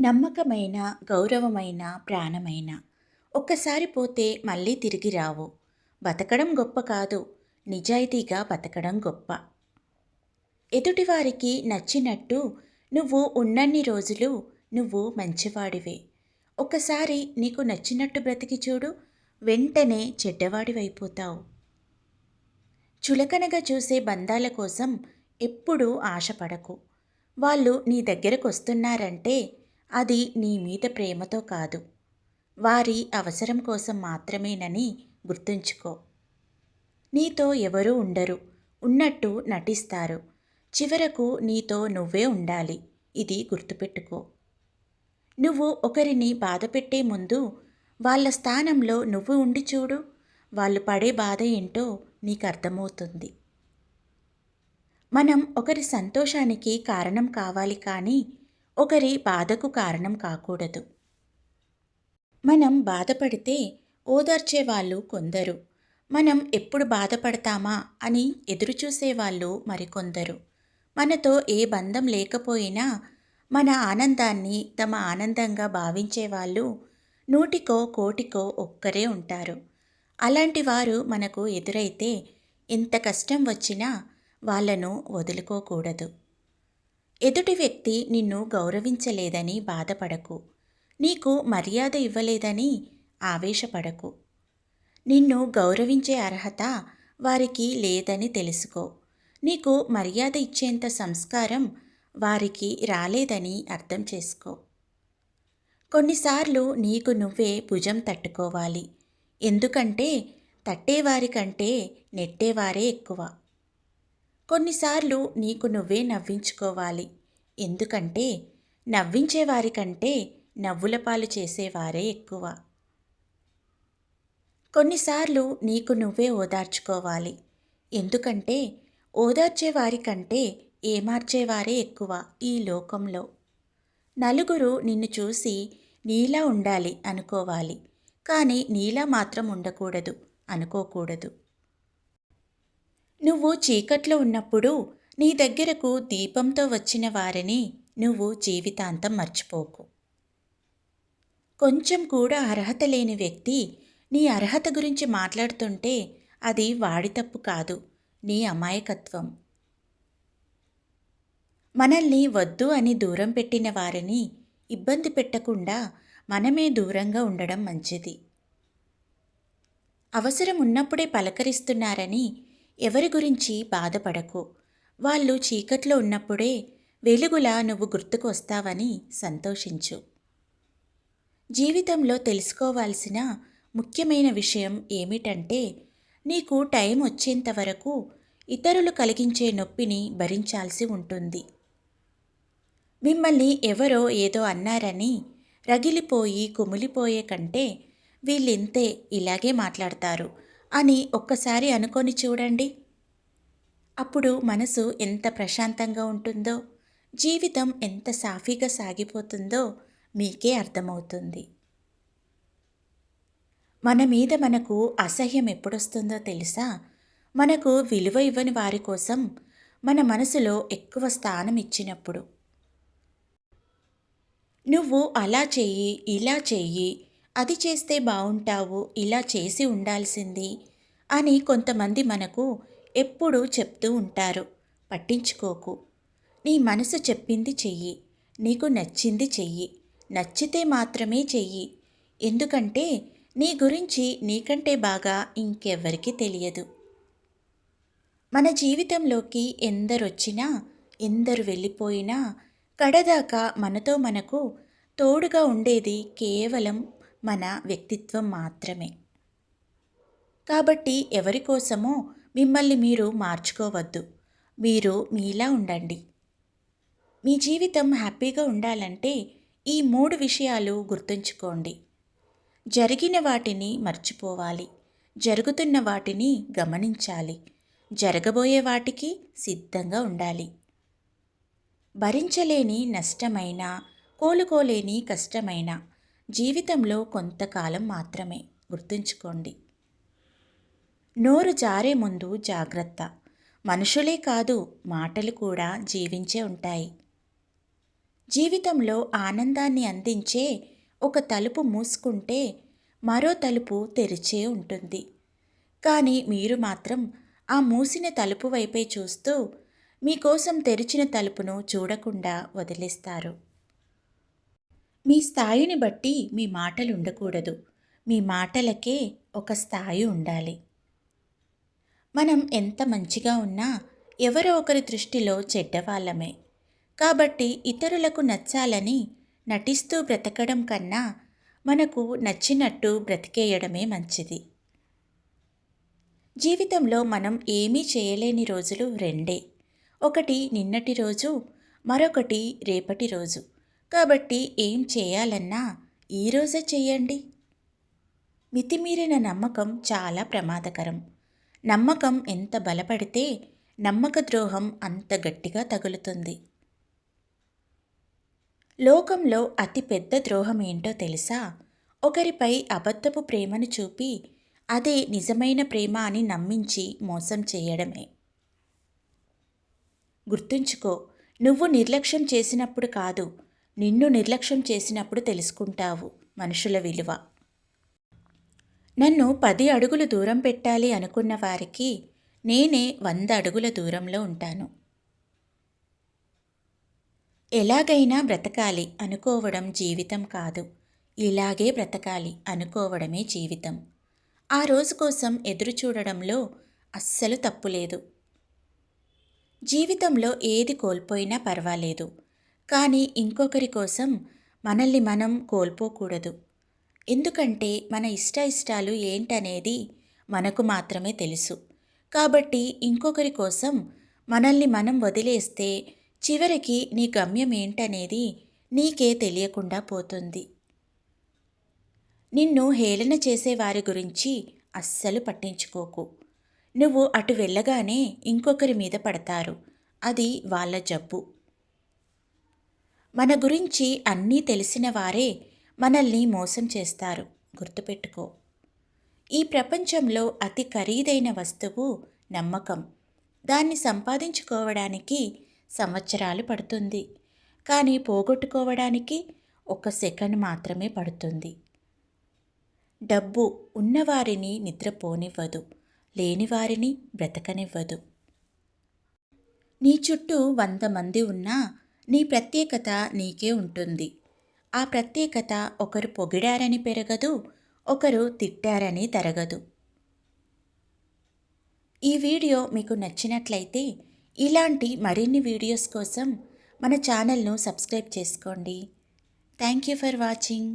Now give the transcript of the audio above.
నమ్మకమైన గౌరవమైన ప్రాణమైన. ఒక్కసారి పోతే మళ్ళీ తిరిగి రావు. బతకడం గొప్ప కాదు. నిజాయితీగా బతకడం గొప్ప. ఎదుటివారికి నచ్చినట్టు నువ్వు ఉన్నన్ని రోజులు నువ్వు మంచివాడివే. ఒకసారి నీకు నచ్చినట్టు బ్రతికి చూడు. వెంటనే చెడ్డవాడివైపోతావు. చులకనగా చూసే బంధాల కోసం ఎప్పుడూ ఆశపడకు. వాళ్ళు నీ దగ్గరకు వస్తున్నారంటే అది నీ మీద ప్రేమతో కాదు. వారి అవసరం కోసం మాత్రమేనని గుర్తుంచుకో. నీతో ఎవరూ ఉండరు ఉన్నట్టు నటిస్తారు. చివరకు నీతో నువ్వే ఉండాలి ఇది గుర్తుపెట్టుకో. నువ్వు ఒకరిని బాధపెట్టే ముందు వాళ్ళ స్థానంలో నువ్వు ఉండి చూడు వాళ్ళు పడే బాధ ఏంటో నీకు అర్థమవుతుంది. మనం ఒకరి సంతోషానికి కారణం కావాలి కానీ ఒకరి బాధకు కారణం కాకూడదు. మనం బాధపడితే ఓదార్చే వాళ్ళు కొందరు. మనం ఎప్పుడు బాధపడతామా అని ఎదురుచూసేవాళ్ళు మరికొందరు. మనతో ఏ బంధం లేకపోయినా మన ఆనందాన్ని తమ ఆనందంగా భావించేవాళ్ళు నూటికో కోటికో ఒక్కరే ఉంటారు. అలాంటి వారు మనకు ఎదురైతే ఎంత కష్టం వచ్చినా వాళ్ళను వదులుకోకూడదు. ఎదుటి వ్యక్తి నిన్ను గౌరవించలేదని బాధపడకు. నీకు మర్యాద ఇవ్వలేదని ఆవేశపడకు. నిన్ను గౌరవించే అర్హత వారికి లేదని తెలుసుకో. నీకు మర్యాద ఇచ్చేంత సంస్కారం వారికి రాలేదని అర్థం చేసుకో. కొన్నిసార్లు నీకు నువ్వే భుజం తట్టుకోవాలి. ఎందుకంటే తట్టేవారికంటే నెట్టేవారే ఎక్కువ. కొన్నిసార్లు నీకు నువ్వే నవ్వించుకోవాలి. ఎందుకంటే నవ్వించేవారికంటే నవ్వుల పాలు చేసేవారే ఎక్కువ. కొన్నిసార్లు నీకు నువ్వే ఓదార్చుకోవాలి. ఎందుకంటే ఓదార్చేవారికంటే ఏమార్చేవారే ఎక్కువ ఈ లోకంలో. నలుగురు నిన్ను చూసి నీలా ఉండాలి అనుకోవాలి. కానీ నీలా మాత్రం ఉండకూడదు అనుకోకూడదు. నువ్వు చీకట్లో ఉన్నప్పుడు నీ దగ్గరకు దీపంతో వచ్చిన వారిని నువ్వు జీవితాంతం మర్చిపోకు. కొంచెం కూడా అర్హత లేని వ్యక్తి నీ అర్హత గురించి మాట్లాడుతుంటే అది వాడి తప్పు కాదు నీ అమాయకత్వం. మనల్ని వద్దు అని దూరం పెట్టిన వారిని ఇబ్బంది పెట్టకుండా మనమే దూరంగా ఉండడం మంచిది. అవసరం ఉన్నప్పుడే పలకరిస్తున్నారని ఎవరి గురించి బాధపడకు. వాళ్ళు చీకట్లో ఉన్నప్పుడే వెలుగులా నువ్వు గుర్తుకు వస్తావని సంతోషించు. జీవితంలో తెలుసుకోవాల్సిన ముఖ్యమైన విషయం ఏమిటంటే నీకు టైం వచ్చేంత వరకు ఇతరులు కలిగించే నొప్పిని భరించాల్సి ఉంటుంది. మిమ్మల్ని ఎవరో ఏదో అన్నారని రగిలిపోయి కుమిలిపోయే కంటే వీళ్ళింతే ఇలాగే మాట్లాడతారు. అని ఒక్కసారి అనుకొని చూడండి. అప్పుడు మనసు ఎంత ప్రశాంతంగా ఉంటుందో జీవితం ఎంత సాఫీగా సాగిపోతుందో మీకే అర్థమవుతుంది. మన మీద మనకు అసహ్యం ఎప్పుడొస్తుందో తెలుసా? మనకు విలువ ఇవ్వని వారి కోసం మన మనసులో ఎక్కువ స్థానం ఇచ్చినప్పుడు. నువ్వు అలా చెయ్యి ఇలా చెయ్యి అది చేస్తే బాగుంటావు ఇలా చేసి ఉండాల్సింది అని కొంతమంది మనకు ఎప్పుడూ చెప్తూ ఉంటారు. పట్టించుకోకు. నీ మనసు చెప్పింది చెయ్యి నీకు నచ్చింది చెయ్యి నచ్చితే మాత్రమే చెయ్యి. ఎందుకంటే నీ గురించి నీకంటే బాగా ఇంకెవ్వరికీ తెలియదు. మన జీవితంలోకి ఎందరొచ్చినా ఎందరు వెళ్ళిపోయినా కడదాకా మనతో మనకు తోడుగా ఉండేది కేవలం మన వ్యక్తిత్వం మాత్రమే. కాబట్టి ఎవరి కోసమో మిమ్మల్ని మీరు మార్చుకోవద్దు. మీరు మీలా ఉండండి. మీ జీవితం హ్యాపీగా ఉండాలంటే ఈ మూడు విషయాలు గుర్తుంచుకోండి. జరిగిన వాటిని మర్చిపోవాలి. జరుగుతున్న వాటిని గమనించాలి. జరగబోయే వాటికి సిద్ధంగా ఉండాలి. భరించలేని నష్టమైన కోలుకోలేని కష్టమైన జీవితంలో కొంతకాలం మాత్రమే. గుర్తుంచుకోండి. నోరు జారే ముందు జాగ్రత్త. మనుషులే కాదు మాటలు కూడా జీవించే ఉంటాయి. జీవితంలో ఆనందాన్ని అందించే ఒక తలుపు మూసుకుంటే మరో తలుపు తెరిచే ఉంటుంది. కానీ మీరు మాత్రం ఆ మూసిన తలుపు వైపే చూస్తూ మీకోసం తెరిచిన తలుపును చూడకుండా వదిలేస్తారు. మీ స్థాయిని బట్టి మీ మాటలు ఉండకూడదు మీ మాటలకే ఒక స్థాయి ఉండాలి. మనం ఎంత మంచిగా ఉన్నా ఎవరో ఒకరి దృష్టిలో చెడ్డవాళ్ళమే. కాబట్టి ఇతరులకు నచ్చాలని నటిస్తూ బ్రతకడం కన్నా మనకు నచ్చినట్టు బ్రతికేయడమే మంచిది. జీవితంలో మనం ఏమీ చేయలేని రోజులు రెండే. ఒకటి నిన్నటి రోజు మరొకటి రేపటి రోజు. కాబట్టి ఏం చేయాలన్నా ఈరోజే చేయండి. మితిమీరిన నమ్మకం చాలా ప్రమాదకరం. నమ్మకం ఎంత బలపడితే నమ్మక ద్రోహం అంత గట్టిగా తగులుతుంది. లోకంలో అతి పెద్ద ద్రోహం ఏంటో తెలుసా? ఒకరిపై అబద్ధపు ప్రేమను చూపి అదే నిజమైన ప్రేమ అని నమ్మించి మోసం చేయడమే. గుర్తుంచుకో నువ్వు నిర్లక్ష్యం చేసినప్పుడు కాదు నిన్ను నిర్లక్ష్యం చేసినప్పుడు తెలుసుకుంటావు మనుషుల విలువ. నన్ను పది అడుగులు దూరం పెట్టాలి అనుకున్న వారికి నేనే వంద అడుగుల దూరంలో ఉంటాను. ఎలాగైనా బ్రతకాలి అనుకోవడం జీవితం కాదు. ఇలాగే బ్రతకాలి అనుకోవడమే జీవితం. ఆ రోజు కోసం ఎదురు చూడడంలో అస్సలు తప్పులేదు. జీవితంలో ఏది కోల్పోయినా పర్వాలేదు. కానీ ఇంకొకరి కోసం మనల్ని మనం కోల్పోకూడదు. ఎందుకంటే మన ఇష్ట ఇష్టాలు ఏంటనేది మనకు మాత్రమే తెలుసు. కాబట్టి ఇంకొకరి కోసం మనల్ని మనం వదిలేస్తే చివరికి నీ గమ్యం ఏంటనేది నీకే తెలియకుండా పోతుంది. నిన్ను హేళన చేసే వారి గురించి అస్సలు పట్టించుకోకు. నువ్వు అటు వెళ్ళగానే ఇంకొకరి మీద పడతారు. అది వాళ్ళ జబ్బు. మన గురించి అన్నీ తెలిసిన వారే మనల్ని మోసం చేస్తారు. గుర్తుపెట్టుకో. ఈ ప్రపంచంలో అతి ఖరీదైన వస్తువు నమ్మకం. దాన్ని సంపాదించుకోవడానికి సంవత్సరాలు పడుతుంది. కానీ పోగొట్టుకోవడానికి ఒక సెకండ్ మాత్రమే పడుతుంది. డబ్బు ఉన్నవారిని నిద్రపోనివ్వదు. లేనివారిని బ్రతకనివ్వదు. నీ చుట్టూ వంద మంది ఉన్నా నీ ప్రత్యేకత నీకే ఉంటుంది. ఆ ప్రత్యేకత ఒకరు పొగిడారని పెరగదు ఒకరు తిట్టారని తరగదు. ఈ వీడియో మీకు నచ్చినట్లయితే ఇలాంటి మరిన్ని వీడియోస్ కోసం మన ఛానల్ను సబ్స్క్రైబ్ చేసుకోండి. Thank you for watching.